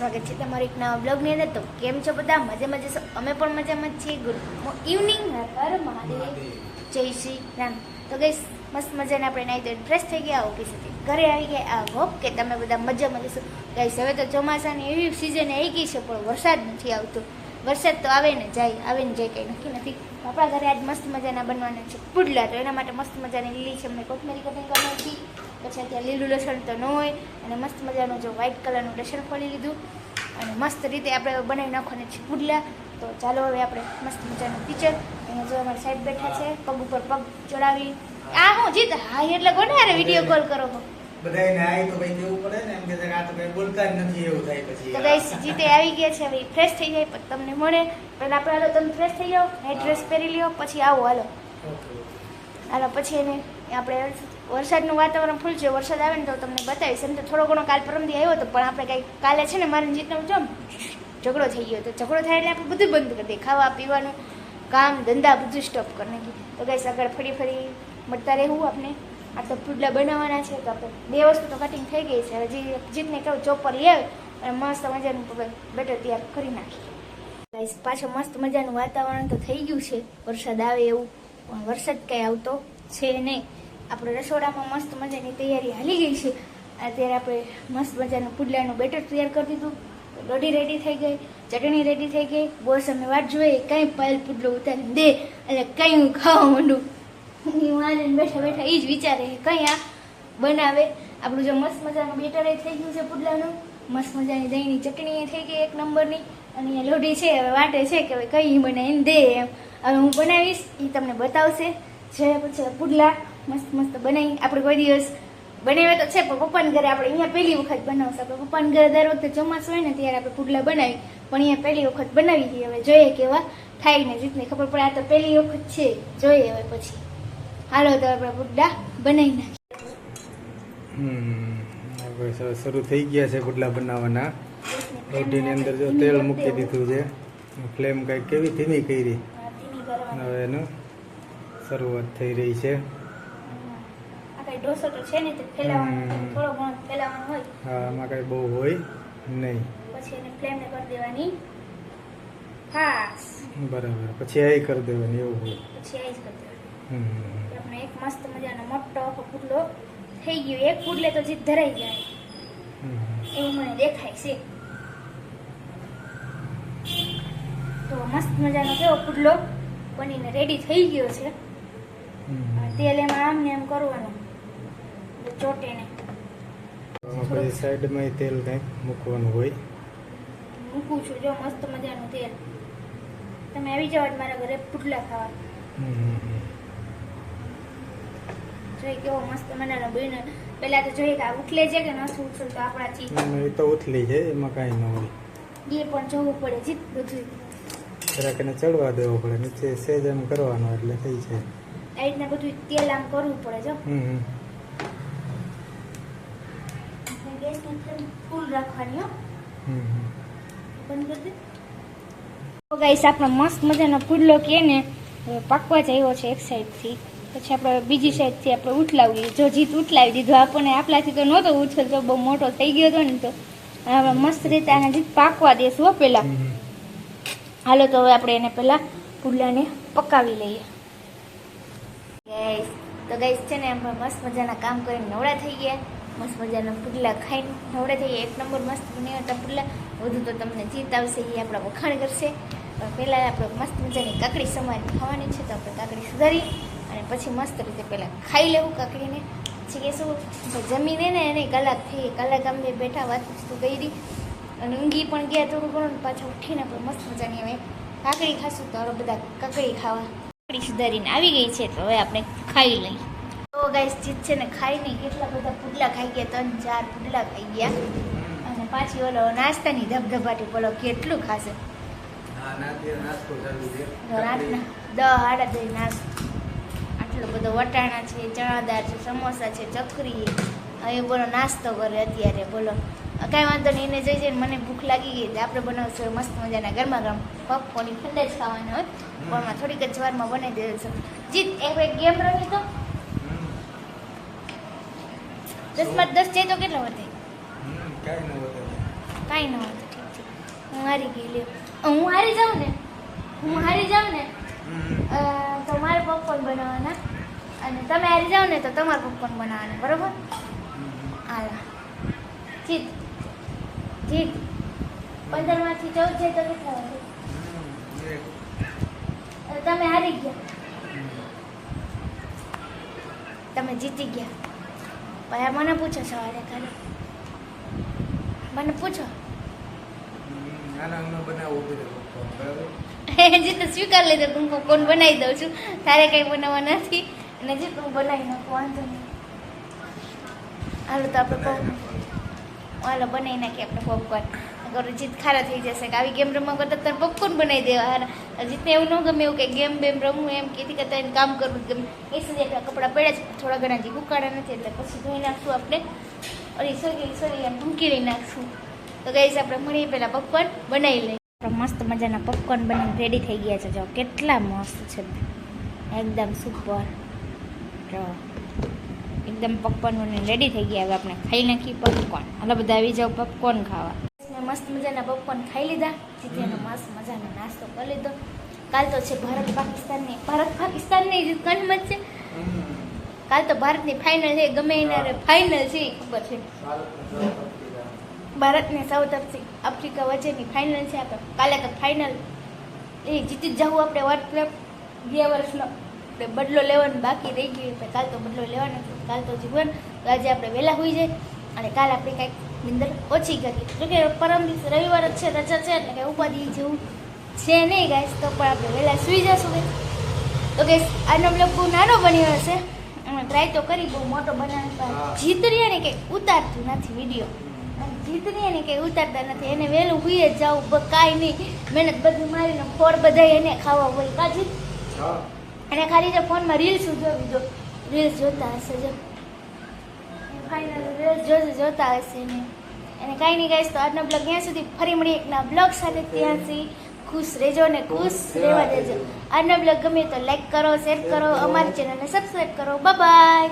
સ્વાગત છે તમારું એક નવા બ્લોગની અંદર. તો કેમ છો બધા? મજામાં જશો અમે પણ મજામાં છીએ. Good evening Har Mahadev. જય શ્રી રામ. તો ગઈ મસ્ત મજાને આપણે નાઈ તો ફ્રેશ થઈ ગયા. ઓફિસેથી ઘરે આવી ગયા. આ હોપ કે તમે બધા મજામાં જશો ગાઈસ હવે તો ચોમાસાની એવી સિઝન આવી ગઈ છે, પણ વરસાદ નથી આવતો. વરસાદ તો આવે ને જાય, આવે ને જાય, કંઈ નક્કી નથી. આપણા ઘરે આજ મસ્ત મજાના બનવાના છે પુડલા. તો એના માટે મસ્ત મજાની લીલી છે. અમને કોથમરી કટિંગ કરવાની પછી અત્યારે લીલું લસણ તો ન હોય અને મસ્ત મજાનું જો વ્હાઈટ કલરનું લસણ ખોલી લીધું. અને મસ્ત રીતે આપણે બનાવી નાખવાના છે પુડલા. તો ચાલો હવે આપણે મસ્ત મજાનું કિચન અહીંયા જો અમારી સાઈડ બેઠા છે પગ ઉપર પગ ચડાવી. આ હું જીત? હા એટલે કોને અરે વીડિયો કોલ કરો હું બધાયને આય તો ભાઈ કેવું પડે ને? એમ કે આ તો કઈ બોલતા જ નથી એવું થાય પછી. તો ગાઈસ જીતે આવી ગયા છે હવે ફ્રેશ થઈ જાય પણ તમને મળે. પહેલા આપણે હાલો તમે ફ્રેશ થઈ જાઓ નાઈટ ડ્રેસ પહેરી લ્યો પછી આવો હાલો. હાલો પછી એને આપણે વરસાદનું વાતાવરણ ફૂલ છે વરસાદ આવે ને તો તમને બતાવીશ. એમ તો થોડો ઘણો કાલ પરમથી આવ્યો હતો, પણ આપણે કાંઈ કાલે છે ને મારે જીતનો જો ઝઘડો થઈ ગયો તો ઝઘડો થાય એટલે આપણે બધું બંધ કરી દઈએ. ખાવા, પીવાનું, કામ, ધંધા બધું સ્ટોપ કરી નાખી તો ગાઈસ આગળ ફરી ફરી મળતા રહેવું આપણે. આ તો પુડલા બનાવવાના છે, તો આપણે બે વસ્તુ તો કટિંગ થઈ ગઈ છે. હવે જે જીતને કહું ચોપર લઈ આવે અને મસ્ત મજાનું બેટર તૈયાર કરી નાખીએ. ગાઈસ પાછું મસ્ત મજાનું વાતાવરણ તો થઈ ગયું છે. વરસાદ આવે એવું, પણ વરસાદ કંઈ આવતો છે નહીં. આપણે રસોડામાં મસ્ત મજાની તૈયારી હાલી ગઈ છે. અત્યારે આપણે મસ્ત મજાનું પુડલાનું બેટર તૈયાર કરી દીધું. લોઢી રેડી થઈ ગઈ, ચટણી રેડી થઈ ગઈ. બોસ અમે વાટ જોઈએ, કંઈ પાયલ પુડલો ઉતારી દે એટલે કંઈ હું ખાવા માંડું. હું આને બેઠા બેઠા એ જ વિચારે કંઈ આ બનાવે. આપણું જો મસ્ત મજાનું બેટર એ થઈ ગયું છે પુડલાનું. મસ્ત મજાની દહીંની ચટણી એ થઈ ગઈ એક નંબરની. અને અહીંયા લોઢી છે, હવે વાટે છે કે હવે કઈ બનાવીને દે એમ. હવે હું બનાવીશ એ તમને બતાવશે. જે પછી પુડલા મસ્ત મસ્ત બનાવી આપણે કોઈ દિવસ બનાવ્યા તો છે પણ પપ્પાને ઘરે આપણે અહીંયા પહેલી વખત બનાવશે. આપણે પપ્પાને ઘરે દર વખતે ચોમાસું હોય ને ત્યારે આપણે પુડલા બનાવી પણ અહીંયા પહેલી વખત બનાવી દઈએ હવે જોઈએ કેવા થાય ને જીતને ખબર પડે. આ તો પહેલી વખત છે. જોઈએ હવે પછી. હાલો તો આપણે પુડલા બનાવી નાખીએ. શરૂ થઈ ગયા છે પુડલા બનાવવાના. રોટીની અંદર જો તેલ મૂકી દીધું છે. ફ્લેમ કઈ કેવી ધીમી કરી? હવે એનું શરૂઆત થઈ રહી છે. ઢોસો તો છે નહીં ફેલાવાનો થોડો ઘણો ફેલાવાનો હોય. હા આમાં કઈ બહુ હોય નહીં. પછી એને ફ્લેમને કરી દેવાની. ફાસ બરાબર પછી આ કરી દેવાની એવું હોય. પછી આ જ કરી દેવાની. આપણે એક મસ્ત મજાનો મોટો આખો પુડલો થઈ ગયો. એક પુડલે તો જીત ધરાઈ જાય. એવું મને દેખાય છે. તો મસ્ત મજાનો કેવો પુડલો બનીને રેડી થઈ ગયો છે. તેલ એમાં આમ ને એમ કરવાનું. ચોટે ને આમાં પછી સાઈડમાં તેલ કંઈક મૂકવાનું હોય. મૂકું છું જો મસ્ત મજાનું તેલ. તમે આવી જાવ મારા ઘરે પુટલા ખાવા. જોઈ કેવો મસ્ત મજાનો બને પહેલા તો જોઈએ કે આ ઉઠલે છે કે નથી ઉઠતું તો આપણાથી એ તો ઉથલી છે એમાં કાંઈ ન હોય. એ પણ જોવું પડે જીત બધું જરાક એને ચડવા દેવો પડે નીચે સેજ એમ કરવાનો એટલે થઈ જાય. આ રીતના બધું તેલ આમ કરવું પડે જો. હમ. ગેસની ફ્લેમ ફૂલ રાખવાની. બંધ કરી દે. ગાઈસ આપણો મસ્ત મજાનો પુડલો કે ને પાકવા જ આવ્યો છે એક સાઈડથી પછી આપણે બીજી સાઈડથી આપણે ઉઠલાવીએ જો જીત ઉઠલાવી દીધો આપણને આપણાથી તો નહોતો ઉછલ તો બહુ મોટો થઈ ગયો હતો ને તો. આપણે મસ્ત રીતે આને જીત પાકવા દેશું હો પહેલાં. હાલો તો હવે આપણે એને પહેલાં પુડલાને પકાવી લઈએ. ગાઈસ તો ગાઈસ છે ને આપણે મસ્ત મજાના કામ કરીને નવડા થઈ ગયા. મસ્ત મજાના પુડલા ખાઈને નવડા થઈ એક નંબર મસ્ત બનાવ્યા પુડલા. વધુ તો તમને જીત આવશે એ આપણા વખાણ કરશે. પણ પહેલાં આપણે મસ્ત મજાની કાકડી સમારી ખાવાની છે તો આપણે કાકડી સુધારી અને પછી મસ્ત રીતે પહેલાં ખાઈ લેવું કાકડીને. પછી કે શું જમીને ને એને કલાક થઈ. કલાક અમે બેઠા વાત વસ્તુ કરી. અને ઊંઘી પણ ગયા થોડું ઘણું પાછા ઉઠીને આપણે મસ્ત મજાની હવે કાકડી ખાશું તો હવે બધા કાકડી ખાવા. કાકડી સુધારીને આવી ગઈ છે તો હવે આપણે ખાઈ લઈએ. ગાઈસ જીત છે ને ખાઈને કેટલા બધા પુડલા ખાઈ ગયા ત્રણ ચાર પુડલા ખાઈ ગયા. અને પાછી ઓલો નાસ્તાની ધબધબાટી બોલો કેટલું ખાશે? રાતના દહ સાડા દહ નાસ્તો. આટલો બધો વટાણા છે ચણાદાર છે સમોસા છે ચકરી એ બોલો નાસ્તો કરે અત્યારે બોલો. કાંઈ વાંધો નહીં એને જઈ જઈને મને ભૂખ લાગી ગઈ આપણે બનાવશું મસ્ત મજાના ગરમા ગરમ પપકોર્ન ઠંડા જ ખાવાના હોય. પણ થોડીક જ જવારમાં બનાવી દેવું છે જીત એક ગેમ રમી તો. દસમાં દસ જાય તો કેટલો વધે? કાંઈ ન વધે. કાંઈ ન વધે હું હારી ગઈ લ્યો. હું હારી જાઉં ને? હું હારી જાઉં ને? તો મારે પોપકોર્ન બનાવવાના. અને તમે હારી જાઓ ને તો તમારે પોપકોર્ન બનાવવાના બરોબર? હાલા. જીત. જીત. પંદરમાંથી ચૌદ છે તો કેટલા વધે? તમે હારી ગયા. તમે જીતી ગયા. પણ મને પૂછો સવારે ખાલી મને પૂછો. હજી તો સ્વીકાર લીધો હું કોણ બનાવી દઉં છું. તારે કંઈ બનાવવા નથી. અને જે હું બનાવી નાખું વાંધો નહીં. હાલો તો આપણે હાલો બનાવી નાખીએ આપણે પોપકોર્ન જીત ખારા થઈ જશે કે આવી ગેમ રમવા કરતાં તને પોપકોર્ન બનાવી દેવા જીતને એવું ન ગમે એવું કે ગેમ બેમ રમવું એમ કીધી કે એને કામ કરવું ગમે. એ સુધી આપણા કપડાં પડ્યા છે, થોડા ઘણા જે ઉકાળા નથી, એટલે પછી ધોઈ નાખશું આપણે. અરે સોરી સોરી એમ ભૂંકી નાખશું. તો ગઈશ આપણે મળીએ પહેલાં પોપકોર્ન બનાવી લઈએ. આપણે મસ્ત મજાના પોપકોર્ન બનીને રેડી થઈ ગયા છે. જો, કેટલા મસ્ત છે. એકદમ સુપર જો, એકદમ પોપકોર્ન બની રેડી થઈ ગયા હવે આપણે ખાઈ નાખી પોપકોર્ન હાલો, બધા આવી જાઓ પોપકોર્ન ખાવા. મસ્ત મજાના પપકોર્ન ખાઈ લીધા. જેથી એનો મસ્ત મજાનો નાસ્તો કરી લીધો. કાલ તો છે ભારત પાકિસ્તાનની ભારત પાકિસ્તાનની ગણમત છે. કાલ તો ભારતની ફાઇનલ છે ગમે એના ફાઇનલ છે ખબર છે. ભારત ને સાઉથ આફ્રિકા આફ્રિકા વચ્ચેની ફાઇનલ છે આપણે કાલે તો ફાઇનલ એ જીતી જ જવું આપણે વર્લ્ડ કપ બે વર્ષનો આપણે બદલો લેવાનો બાકી રહી ગયું કાલ તો બદલો લેવાનો કાલ તો જીવન આજે આપણે વહેલા હોઈ જાય. અને કાલ આપણે કાંઈક નિંદર ઓછી કરીએ જોકે પરમ દિવસ રવિવાર જ છે રજા છે એટલે કંઈ ઉપાધિ જેવું છે નહીં ગાઈશ તો પણ આપણે વહેલા સૂઈ જશું કે. તો કે આનો બ્લોગ બહુ નાનો બન્યો હશે. અમે ટ્રાય તો કરી બહુ મોટો બનાવવા હા. જીત રહ્યા ને કંઈ ઉતારતું નથી વીડિયો જીતરીએ ને કંઈ ઉતારતા નથી. એને વહેલું હુઈએ જ જવું કાંઈ નહીં. મહેનત બધું મારીને ફોડ બધા એને ખાવા હોય કાજી. એને ખાલી જે ફોનમાં રીલ્સ જોવી જો રીલ્સ જોતા હશે જો. ફાઇનલ રીલ્સ જોતા જોતા હશે ને. એને કાંઈ નહીં ગાઈશ તો આજનો બ્લોગ ત્યાં સુધી ફરી મળી એકના બ્લોગ સાથે. ત્યાં સુધી ખુશ રહેજો ને ખુશ રહેવા દેજો. આજનો બ્લોગ ગમે તો લાઈક કરો શેર કરો અમારી ચેનલને સબસ્ક્રાઈબ કરો. બાય